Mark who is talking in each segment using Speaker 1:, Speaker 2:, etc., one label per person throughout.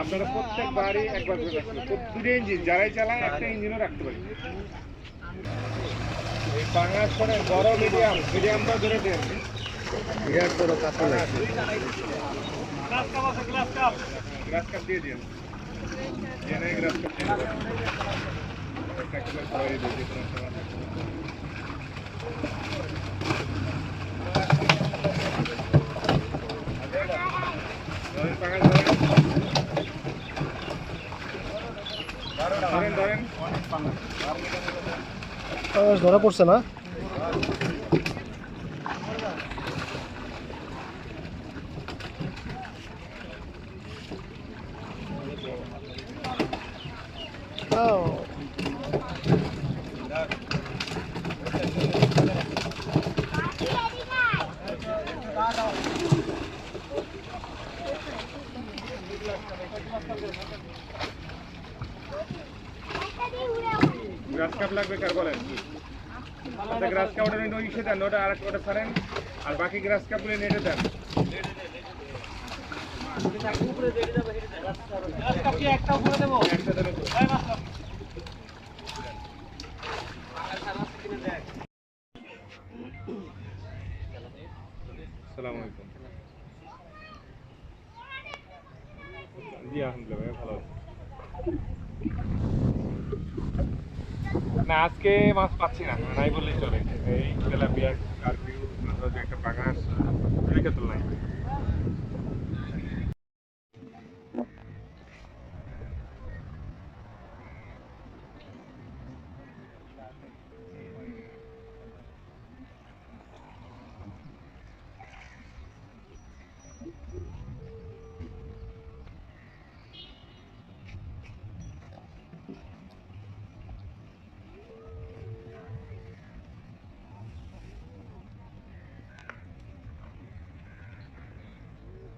Speaker 1: আপনারা প্রত্যেক বাড়ি একবার করে দুটো ইঞ্জিন যারাই চালান একটা ইঞ্জিনও রাখতে পারি এই পাঙাশ করে বড় মিডিয়াম মিডিয়ামটা ধরে দেন।
Speaker 2: বিরাট বড় কাতল
Speaker 1: গ্রাস কাপ দিয়ে দিন। জেনে গ্রাস কাপ দিয়ে দিন একটা করে সবাই দিয়ে দিন কোনো সমস্যা নেই। ধরেন পাঙাশ ধরেন ধরেন ধরেন
Speaker 2: ধরা পড়ছে না?
Speaker 1: গ্রাস কাপ লাগবে কার বলেন? আচ্ছা গ্রাস কাপ ওটা ওই ইসে দেন ওটা আর ওটা ছাড়েন। আর বাকি গ্রাস কাপগুলো নেটে দেন। একটা উপরে দেবো একটা আসসালামু না আজকে মাছ পাচ্ছি না নাই বললেই চলে। এই তেলাপিয়া কার্পিউ একটা পাঙাশ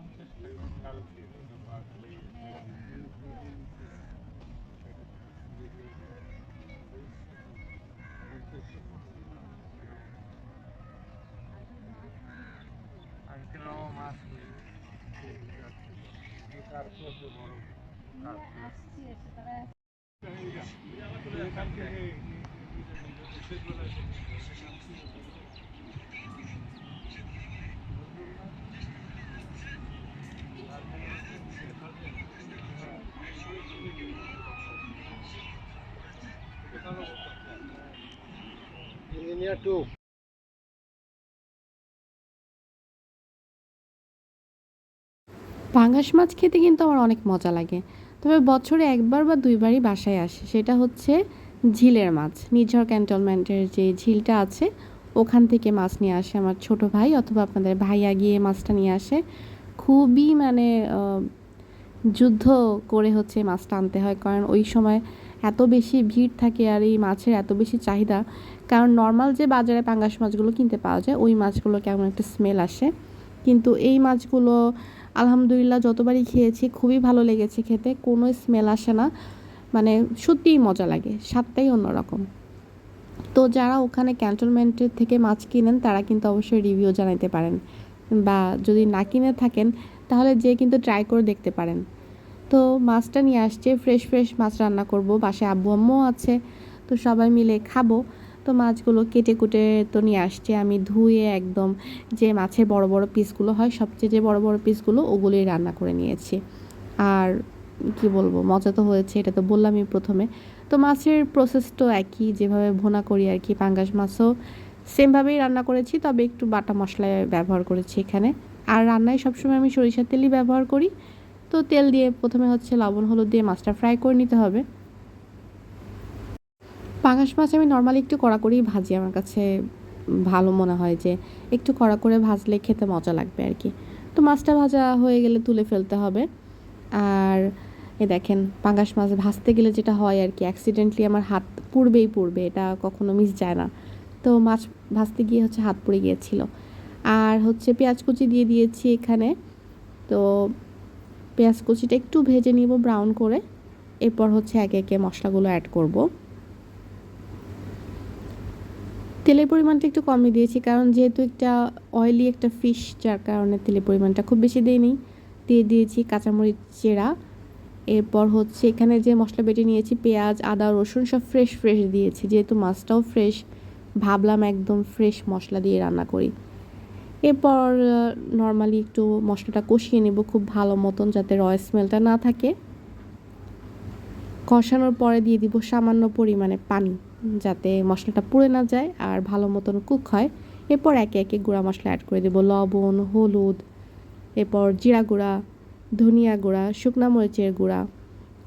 Speaker 1: দুই কাতল নাই
Speaker 2: ইঞ্জিনিয়ার টু
Speaker 3: পাঙ্গাস মাছ খেতে কিন্তু আমার অনেক মজা লাগে। তবে বছরে একবার বা দুইবারই বাসায় আসে। সেটা হচ্ছে ঝিলের মাছ। নিঝর ক্যান্টনমেন্টের যে ঝিলটা আছে, ওখান থেকে মাছ নিয়ে আসে আমার ছোট ভাই অথবা আপনাদের ভাইয়া গিয়ে মাছটা নিয়ে আসে। খুবই মানে যুদ্ধ করে হচ্ছে মাছটা আনতে হয়। কারণ ওই সময় এত বেশি ভিড় থাকে আর এই মাছের এত বেশি চাহিদা। কারণ নর্মাল যে বাজারে পাঙ্গাস মাছগুলো কিনতে পাওয়া যায়, ওই মাছগুলো কেমন একটা স্মেল আসে। কিন্তু এই মাছগুলো আলহামদুলিল্লাহ যতবারই খেয়েছি, খুবই ভালো লেগেছে খেতে, কোনো স্মেল আসে না। মানে সত্যিই মজা লাগে, স্বাদটাই অন্যরকম। তো যারা ওখানে ক্যান্টনমেন্টের থেকে মাছ কিনেন, তারা কিন্তু অবশ্যই রিভিউ জানাতে পারেন। বা যদি না কিনে থাকেন, তাহলে যে কিন্তু ট্রাই করে দেখতে পারেন। তো মাছটা নিয়ে আসছে ফ্রেশ ফ্রেশ মাছ রান্না করব। বাসায় আব্বু, আম্মুও আছে, তো সবাই মিলে খাব। তো মাছগুলো কেটে কুটে তো নিয়ে আসছে। আমি ধুয়ে একদম যে মাছের বড় বড় পিসগুলো হয়, সবচেয়ে যে বড় বড় পিসগুলো ওগুলোই রান্না করে নিয়েছি। আর কি বলব, মজা তো হয়েছে, এটা তো বললামই প্রথমে। তো মাছের প্রসেস তো একই, যেভাবে ভুনা করি আর কি, পাঙ্গাস মাছও সেমভাবেই রান্না করেছি, তবে একটু বাটা মশলা ব্যবহার করেছি এখানে। আর রান্নায় সবসময় আমি সরিষার তেলই ব্যবহার করি। তো তেল দিয়ে প্রথমে হচ্ছে লবণ, হলুদ দিয়ে মাছটা ফ্রাই করে নিতে হবে। পাঙাশ মাছ আমি নর্মালি একটু কড়া করেই ভাজি। আমার কাছে ভালো মনে হয় যে একটু কড়া করে ভাজলে খেতে মজা লাগবে আর কি। তো মাছটা ভাজা হয়ে গেলে তুলে ফেলতে হবে। আর এ দেখেন পাঙ্গাস মাছ ভাজতে গেলে যেটা হয় আর কি অ্যাক্সিডেন্টলি আমার হাত পুড়বেই পুড়বে, এটা কখনো মিস যায় না। তো মাছ ভাজতে গিয়ে হচ্ছে হাত পুড়ে গিয়েছিল। আর হচ্ছে পেঁয়াজ কুচি দিয়ে দিয়েছি এখানে। তো পেঁয়াজ কুচিটা একটু ভেজে নিব ব্রাউন করে। এরপর হচ্ছে একে একে মশলাগুলো অ্যাড করব। তেলের পরিমাণটা একটু কমই দিয়েছি, কারণ যেহেতু একটা অয়েলি একটা ফিশ যার কারণে তেলের পরিমাণটা খুব বেশি দিইনি। দিয়ে দিয়েছি কাঁচামরিচ চেরা। এরপর হচ্ছে এখানে যে মশলা বেটে নিয়েছি, পেঁয়াজ, আদা, রসুন, সব ফ্রেশ ফ্রেশ দিয়েছি। যেহেতু মাছটাও ফ্রেশ ভাবলাম একদম ফ্রেশ মশলা দিয়ে রান্না করি। এরপর নর্মালি একটু মশলাটা কষিয়ে নেব খুব ভালো মতন যাতে রয় স্মেলটা না থাকে। কষানোর পরে দিয়ে দিব সামান্য পরিমাণে পানি, যাতে মশলাটা পুড়ে না যায় আর ভালো মতন কুক হয়। এরপর একে একে গুঁড়া মশলা অ্যাড করে দেবো, লবণ, হলুদ, এরপর জিরা গুঁড়া, ধনিয়া গুঁড়া, শুকনা মরিচের গুঁড়া।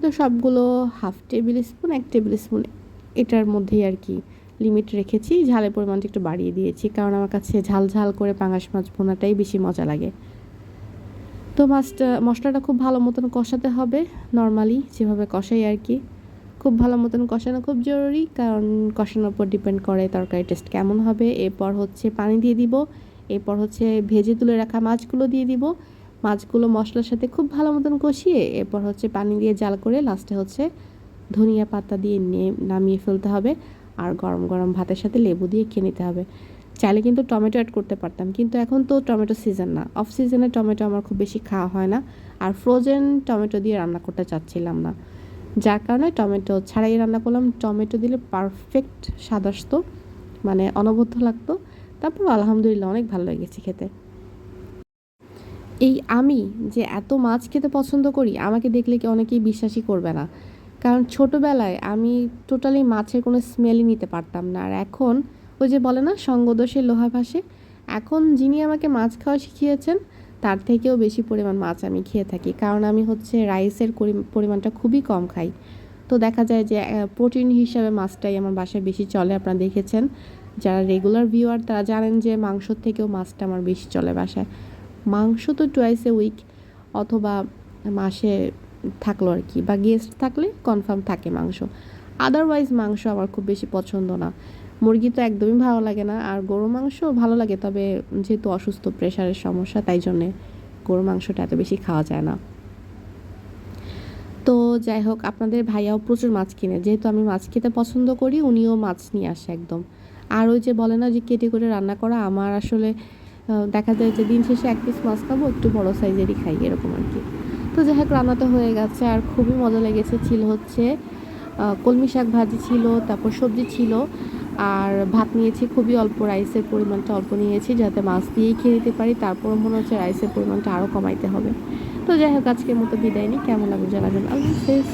Speaker 3: তো সবগুলো হাফ টেবিল স্পুন এক টেবিল স্পুন এটার মধ্যেই আর কি লিমিট রেখেছি, ঝালের পরিমাণটা একটু বাড়িয়ে দিয়েছি, কারণ আমার কাছে ঝাল ঝাল করে পাঙাশ মাছ ভোনাটাই বেশি মজা লাগে। তো মাছটা মশলাটা খুব ভালো মতন কষাতে হবে নর্মালি যেভাবে কষাই আর কি। খুব ভালো মতন কষানো খুব জরুরি, কারণ কষানোর উপর ডিপেন্ড করে তরকারি টেস্ট কেমন হবে। এরপর হচ্ছে পানি দিয়ে দিব, এরপর হচ্ছে ভেজে তুলে রাখা মাছগুলো দিয়ে দিব। মাছগুলো মশলার সাথে খুব ভালো মতন কষিয়ে, এরপর হচ্ছে পানি দিয়ে জাল করে লাস্টে হচ্ছে ধনিয়া পাতা দিয়ে নিয়ে নামিয়ে ফেলতে হবে। আর গরম গরম ভাতের সাথে লেবু দিয়ে খেয়ে নিতে হবে। চাইলে কিন্তু টমেটো অ্যাড করতে পারতাম। কিন্তু এখন তো টমেটো সিজন না। অফ সিজনে টমেটো আমার খুব বেশি খাওয়া হয় না। আর ফ্রোজেন টমেটো দিয়ে রান্না করতে চাচ্ছিলাম না। যার কারণে টমেটো ছাড়াই রান্না করলাম। টমেটো দিলে পারফেক্ট স্বাদ আসতো। মানে অনবদ্য লাগতো। তারপর আলহামদুলিল্লাহ অনেক ভালো লেগেছে খেতে। এই আমি যে এত মাছ খেতে পছন্দ করি, আমাকে দেখলে কি অনেকেই বিশ্বাসই করবে না। কারণ ছোটোবেলায় আমি টোটালি মাছের কোনো স্মেলই নিতে পারতাম না। আর এখন ওই যে বলে না সঙ্গদোষে লোহা ভাসে, এখন যিনি আমাকে মাছ খাওয়া শিখিয়েছেন, তার থেকেও বেশি পরিমাণ মাছ আমি খেয়ে থাকি। কারণ আমি হচ্ছে রাইসের পরিমাণটা খুবই কম খাই। তো দেখা যায় যে প্রোটিন হিসাবে মাছটাই আমার বাসায় বেশি চলে। আপনারা দেখেছেন, যারা রেগুলার ভিউয়ার তারা জানেন যে, মাংসর থেকেও মাছটা আমার বেশি চলে বাসায়। মাংস তো টুয়াইস এ উইক অথবা মাসে থাকল আর কি, বা গেস্ট থাকলে কনফার্ম থাকে মাংস। আদারওয়াইজ মাংস আমার খুব বেশি পছন্দ না। মুরগি তো একদমই ভালো লাগে না, আর গরু মাংস ভালো লাগে, তবে যেহেতু অসুস্থ প্রেশারের সমস্যা, তাই জন্যে গরু মাংসটা এত বেশি খাওয়া যায় না। তো যাই হোক, আপনাদের ভাইয়াও প্রচুর মাছ কিনে, যেহেতু আমি মাছ খেতে পছন্দ করি, উনিও মাছ নিয়ে আসে একদম। আর ওই যে বলে না যে কেটে করে রান্না করা, আমার আসলে দেখা যায় যে দিন শেষে এক পিস মাছ খাব, একটু বড় সাইজেরই খাই, এরকম আর কি। তো যাই হোক, রান্না তো হয়ে গেছে আর খুবই মজা লেগেছে, ছিল হচ্ছে কলমি শাক ভাজি ছিল, তারপর সবজি ছিল, আর ভাত নিয়েছি, খুবই অল্প রাইসের পরিমাণটা অল্প নিয়েছি যাতে মাছ দিয়েই খেয়ে নিতে পারি তারপর মনে হচ্ছে রাইসের পরিমাণটা আরও কমাইতে হবে। তো যাই হোক, আজকের মতো বিদায় নিই, কেমন লাগবে জানাবেন, আল্লাহ হাফেজ।